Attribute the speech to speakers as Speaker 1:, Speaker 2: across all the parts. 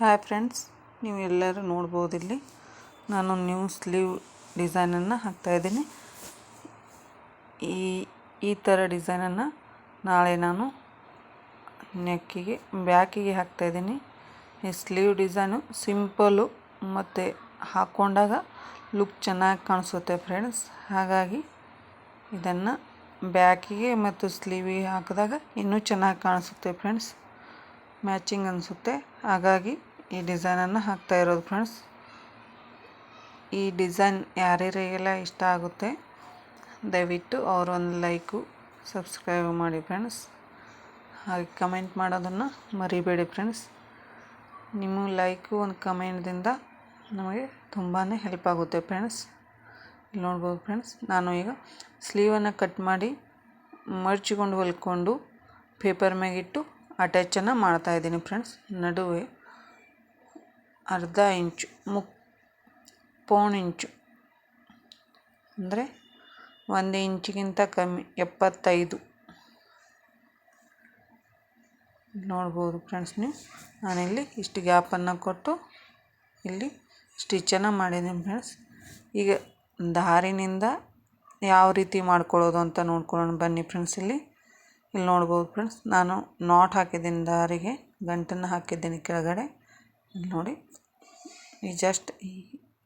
Speaker 1: Hi friends ನೀವು ಎಲ್ಲರೂ ನೋಡ್ಬೋದು ಇಲ್ಲಿ. ನಾನು ನ್ಯೂ ಸ್ಲೀವ್ ಡಿಸೈನನ್ನು ಹಾಕ್ತಾಯಿದ್ದೀನಿ ಈ ಈ ಥರ ಡಿಸೈನನ್ನು ನಾಳೆ ನಾನು ನೆಕ್ಕಿಗೆ, ಬ್ಯಾಕಿಗೆ ಹಾಕ್ತಾಯಿದ್ದೀನಿ ಈ ಸ್ಲೀವ್ ಡಿಸೈನು ಸಿಂಪಲ್ಲು ಮತ್ತು ಹಾಕ್ಕೊಂಡಾಗ ಲುಕ್ ಚೆನ್ನಾಗಿ ಕಾಣಿಸುತ್ತೆ ಫ್ರೆಂಡ್ಸ್ ಹಾಗಾಗಿ ಇದನ್ನು ಬ್ಯಾಕಿಗೆ ಮತ್ತು ಸ್ಲೀವಿಗೆ ಹಾಕಿದಾಗ ಇನ್ನೂ ಚೆನ್ನಾಗಿ ಕಾಣಿಸುತ್ತೆ ಫ್ರೆಂಡ್ಸ್ ಮ್ಯಾಚಿಂಗ್ ಅನಿಸುತ್ತೆ. ಹಾಗಾಗಿ ಈ ಡಿಸೈನನ್ನು ಹಾಕ್ತಾ ಇರೋದು ಫ್ರೆಂಡ್ಸ್. ಈ ಡಿಸೈನ್ ಯಾರ್ಯಾರಿಗೆಲ್ಲ ಇಷ್ಟ ಆಗುತ್ತೆ, ದಯವಿಟ್ಟು ಅವರೊಂದು ಲೈಕು, ಸಬ್ಸ್ಕ್ರೈಬ್ ಮಾಡಿ ಫ್ರೆಂಡ್ಸ್. ಹಾಗೆ ಕಮೆಂಟ್ ಮಾಡೋದನ್ನು ಮರಿಬೇಡಿ ಫ್ರೆಂಡ್ಸ್. ನಿಮ್ಮ ಲೈಕು ಒಂದು ಕಮೆಂಟ್ದಿಂದ ನಮಗೆ ತುಂಬಾ ಹೆಲ್ಪ್ ಆಗುತ್ತೆ ಫ್ರೆಂಡ್ಸ್. ಇಲ್ಲಿ ನೋಡ್ಬೋದು ಫ್ರೆಂಡ್ಸ್, ನಾನು ಈಗ ಸ್ಲೀವನ್ನು ಕಟ್ ಮಾಡಿ ಮಡ್ಚಿಕೊಂಡು ಹೊಲ್ಕೊಂಡು ಪೇಪರ್ ಮ್ಯಾಗಿಟ್ಟು ಅಟ್ಯಾಚನ್ನು ಮಾಡ್ತಾಯಿದ್ದೀನಿ ಫ್ರೆಂಡ್ಸ್. ನಡುವೆ ಅರ್ಧ ಇಂಚು ಮುಕ್ ಪೌಣ್ ಇಂಚು. ಅಂದರೆ ಒಂದು ಇಂಚಿಗಿಂತ ಕಮ್ಮಿ, ಎಪ್ಪತ್ತೈದು. ನೋಡ್ಬೋದು ಫ್ರೆಂಡ್ಸ್ ನೀವು. ನಾನಿಲ್ಲಿ ಇಷ್ಟು ಗ್ಯಾಪನ್ನು ಕೊಟ್ಟು ಇಲ್ಲಿ ಸ್ಟಿಚ್ಚನ್ನು ಮಾಡಿದ್ದೀನಿ ಫ್ರೆಂಡ್ಸ್. ಈಗ ದಾರಿನಿಂದ ಯಾವ ರೀತಿ ಮಾಡ್ಕೊಳ್ಳೋದು ಅಂತ ನೋಡ್ಕೊಳ್ಳೋಣ. ಬನ್ನಿ ಫ್ರೆಂಡ್ಸ್ ಇಲ್ಲಿ. ಇಲ್ಲಿ ನೋಡ್ಬೋದು ಫ್ರೆಂಡ್ಸ್, ನಾನು ನಾಟ್ ಹಾಕಿದ್ದೀನಿ ದಾರಿಗೆ, ಗಂಟನ್ನು ಹಾಕಿದ್ದೀನಿ ಕೆಳಗಡೆ. ಇಲ್ಲಿ ನೋಡಿ. ಜಸ್ಟ್ ಈ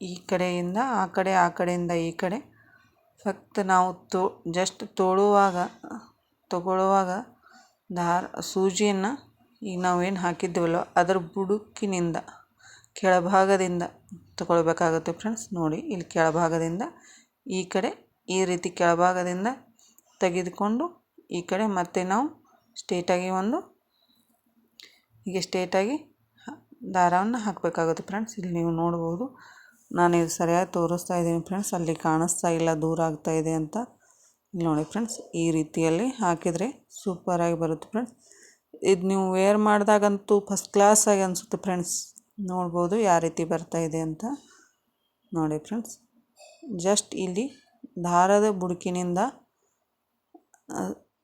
Speaker 1: ಈ ಕಡೆಯಿಂದ, ಆ ಕಡೆ, ಆ ಕಡೆಯಿಂದ ಈ ಕಡೆ. ಫಕ್ತ್ ನಾವು ತೋ ಜಸ್ಟ್ ತೋಳುವಾಗ ತಗೊಳ್ಳುವಾಗ ದಾರ, ಸೂಜಿಯನ್ನು ಈಗ ನಾವೇನು ಹಾಕಿದ್ದೇವಲ್ಲ ಅದರ ಬುಡುಕಿನಿಂದ, ಕೆಳಭಾಗದಿಂದ ತಗೊಳ್ಬೇಕಾಗುತ್ತೆ ಫ್ರೆಂಡ್ಸ್ ನೋಡಿ, ಇಲ್ಲಿ ಕೆಳಭಾಗದಿಂದ ಈ ಕಡೆ, ಈ ರೀತಿ ಕೆಳಭಾಗದಿಂದ ತೆಗೆದುಕೊಂಡು ಈ ಕಡೆ ಮತ್ತೆ ನಾವು ಸ್ಟೇಟಾಗಿ ಒಂದು ಹೀಗೆ ಸ್ಟೇಟಾಗಿ ದಾರವನ್ನು ಹಾಕಬೇಕಾಗುತ್ತೆ ಫ್ರೆಂಡ್ಸ್. ಇಲ್ಲಿ ನೀವು ನೋಡ್ಬೋದು. ನಾನು ಇದು ಸರಿಯಾಗಿ ತೋರಿಸ್ತಾ ಇದ್ದೀನಿ ಫ್ರೆಂಡ್ಸ್. ಅಲ್ಲಿ ಕಾಣಿಸ್ತಾ ಇಲ್ಲ, ದೂರ ಆಗ್ತಾ ಇದೆ ಅಂತ. ಇಲ್ಲಿ ನೋಡಿ ಫ್ರೆಂಡ್ಸ್, ಈ ರೀತಿಯಲ್ಲಿ ಹಾಕಿದರೆ ಸೂಪರಾಗಿ ಬರುತ್ತೆ ಫ್ರೆಂಡ್ಸ್. ಇದು ನೀವು ವೇರ್ ಮಾಡಿದಾಗಂತೂ ಫಸ್ಟ್ ಕ್ಲಾಸಾಗಿ ಅನಿಸುತ್ತೆ ಫ್ರೆಂಡ್ಸ್. ನೋಡ್ಬೋದು ಯಾವ ರೀತಿ ಬರ್ತಾ ಇದೆ ಅಂತ. ನೋಡಿ ಫ್ರೆಂಡ್ಸ್ ಜಸ್ಟ್ ಇಲ್ಲಿ ದಾರದ ಬುಡುಕಿನಿಂದ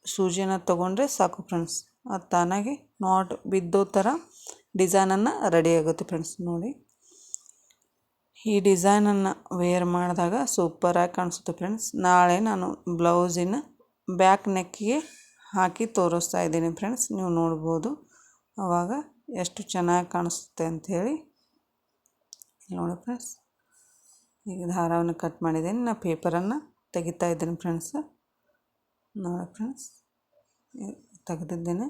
Speaker 1: ಸೂಜಿನ ತಗೊಂಡ್ರೆ ಸಾಕು ಫ್ರೆಂಡ್ಸ್. ಅದು ತಾನಾಗಿ ನಾಟ್ ಬಿದ್ದೋ ಥರ ಡಿಸೈನನ್ನು ರೆಡಿ ಆಗುತ್ತೆ ಫ್ರೆಂಡ್ಸ್ ನೋಡಿ. ಈ ಡಿಸೈನನ್ನು ವೇರ್ ಮಾಡಿದಾಗ ಸೂಪರಾಗಿ ಕಾಣಿಸುತ್ತೆ ಫ್ರೆಂಡ್ಸ್ ನಾಳೆ ನಾನು ಬ್ಲೌಸಿನ ಬ್ಯಾಕ್ ನೆಕ್ಕಿಗೆ ಹಾಕಿ ತೋರಿಸ್ತಾ ಇದ್ದೀನಿ ಫ್ರೆಂಡ್ಸ್ ನೀವು ನೋಡ್ಬೋದು ಆವಾಗ ಎಷ್ಟು ಚೆನ್ನಾಗಿ ಕಾಣಿಸುತ್ತೆ ಅಂಥೇಳಿ ನೋಡಿ ಫ್ರೆಂಡ್ಸ್ ಈಗ ದಾರವನ್ನು ಕಟ್ ಮಾಡಿದ್ದೀನಿ. ನಾನು ಪೇಪರನ್ನು ತೆಗಿತಾ ಇದ್ದೀನಿ ಫ್ರೆಂಡ್ಸ್ ನೋಡಿ ಫ್ರೆಂಡ್ಸ್ ತೆಗೆದಿದ್ದೇನೆ.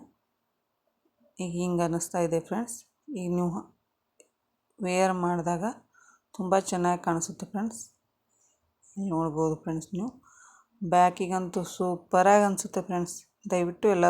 Speaker 1: ಈಗ ಹಿಂಗೆ ಅನ್ನಿಸ್ತಾ ಇದೆ ಫ್ರೆಂಡ್ಸ್. ಈಗ ನೀವು ವೇರ್ ಮಾಡಿದಾಗ ತುಂಬ ಚೆನ್ನಾಗಿ ಕಾಣಿಸುತ್ತೆ ಫ್ರೆಂಡ್ಸ್. ನೋಡ್ಬೋದು ಫ್ರೆಂಡ್ಸ್ ನೀವು. ಬ್ಯಾಕಿಗಂತೂ ಸೂಪರಾಗಿ ಅನಿಸುತ್ತೆ ಫ್ರೆಂಡ್ಸ್. ದಯವಿಟ್ಟು ಎಲ್ಲ